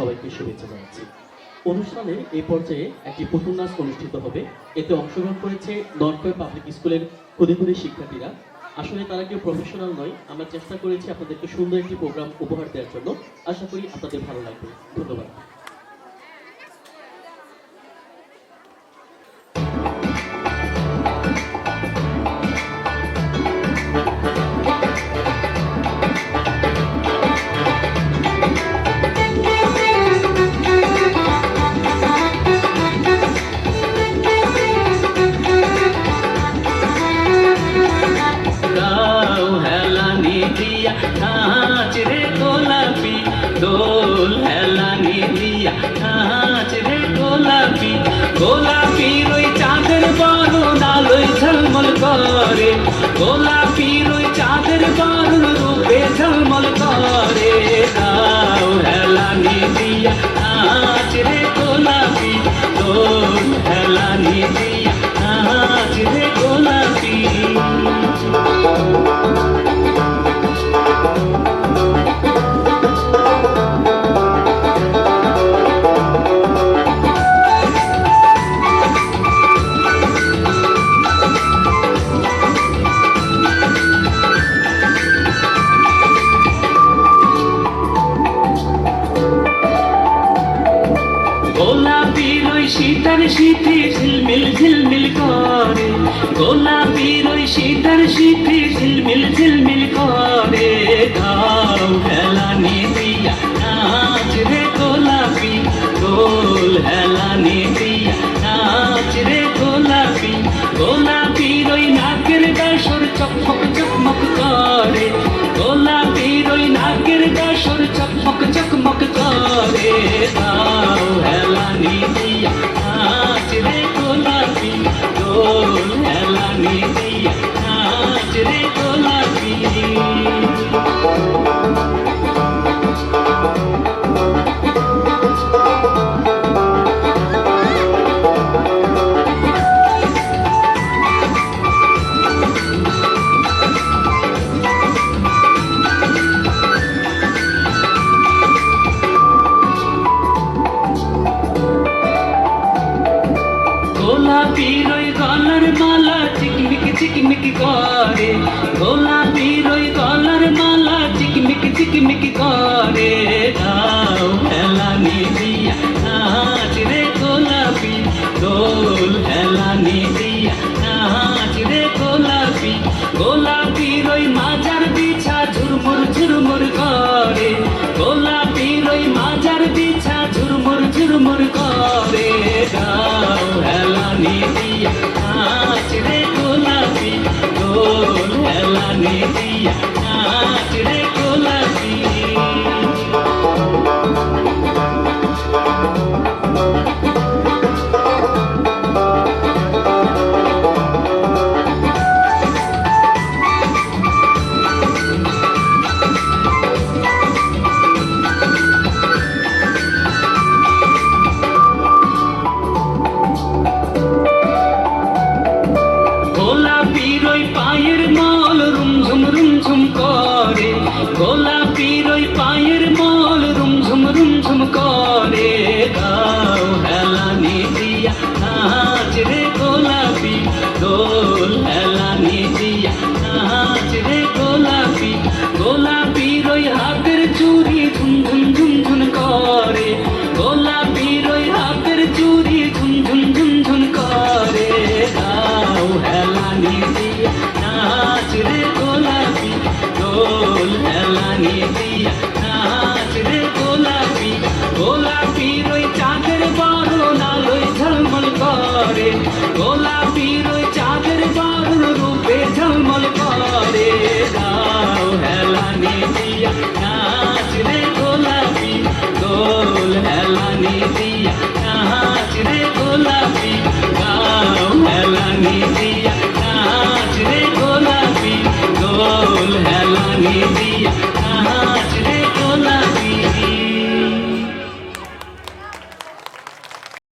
সবাইকে শুভেচ্ছা জানাচ্ছি। অনুষ্ঠানে এই পর্যায়ে একটি পুতুল নাচ অনুষ্ঠিত হবে। এতে অংশগ্রহণ করেছে নর্থওয়ে পাবলিক স্কুলের ক্ষুদে শিক্ষার্থীরা। আসলে তারা কেউ প্রফেশনাল নয়। আমরা চেষ্টা করেছি আপনাদেরকে সুন্দর একটি প্রোগ্রাম উপহার দেওয়ার জন্য। আশা করি আপনাদের ভালো লাগবে। ধন্যবাদ। গোলাপি গোলাপি রই চাঁদের বরণ আলোয় ঝলমল করে। গোলাপি রই চাঁদের বরণ রূপে ঝলমল করে। গাও হেলানি দিয়া নাচ রে গোলাপি, দোল হেলানি দিয়া ওই শীতার শীতে ঝিলমিল ঝিলমিল করে। গোলাপির ওই শীতার শীতে ঝিলমিল ঝিলমিল হেলানি গোলাপির ওই গলার মালা চিকমিক চিকমিক করে। গোলাপির ওই গলার মালা চিকমিক চিকমিক করে। গাও হেলানি দিয়া নাচ রে গোলাপি, দোল হেলানি দিয়া নাচ রে গোলাপি। গোলাপির ওই মাজার বিছা ঝুরমুর ঝুরমুর করে। গোলাপির ওই মাজার বিছা ঝুরমুর ঝুরমুর করে। দিয়া